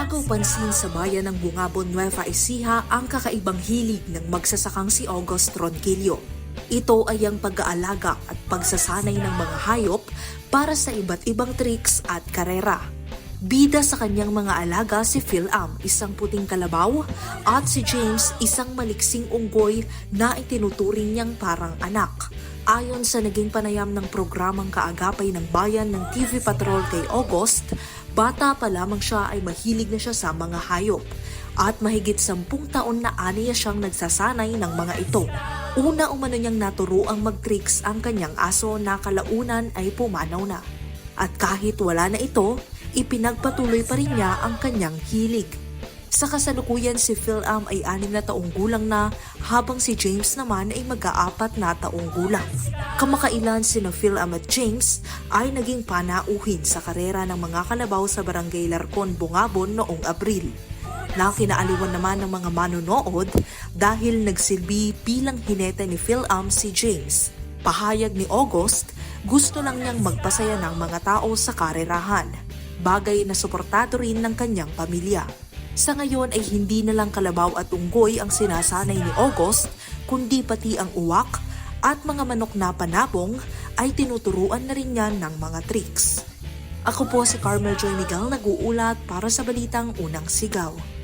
Agaw pansin sa bayan ng Bungabon, Nueva Ecija ang kakaibang hilig ng magsasakang si August Ronquillo. Ito ay ang pag-aalaga at pagsasanay ng mga hayop para sa iba't ibang tricks at karera. Bida sa kanyang mga alaga si Phil Am, isang puting kalabaw, at si James, isang maliksing unggoy na itinuturing niyang parang anak. Ayon sa naging panayam ng programang kaagapay ng bayan ng TV Patrol kay August, bata pa lamang siya ay mahilig na siya sa mga hayop at mahigit sampung taon na aniya siyang nagsasanay ng mga ito. Una umano niyang naturuang mag-tricks ang kanyang aso na kalaunan ay pumanaw na. At kahit wala na ito, ipinagpatuloy pa rin niya ang kanyang hilig. Sa kasalukuyan si Phil Am ay anim na taong gulang na habang si James naman ay mag-aapat na taong gulang. Kamakailan sina Phil Am at James ay naging panauhin sa karera ng mga kalabaw sa barangay Larcon, Bungabon noong Abril. Na kinaaliwan naman ng mga manonood dahil nagsilbi bilang hinete ni Phil Am si James. Pahayag ni August, gusto lang niyang magpasaya ng mga tao sa karerahan. Bagay na suportado rin ng kanyang pamilya. Sa ngayon ay hindi na lang kalabaw at unggoy ang sinasanay ni August, kundi pati ang uwak at mga manok na panabong ay tinuturuan na rin niya ng mga tricks. Ako po si Carmel Joy Miguel nag-uulat para sa Balitang Unang Sigaw.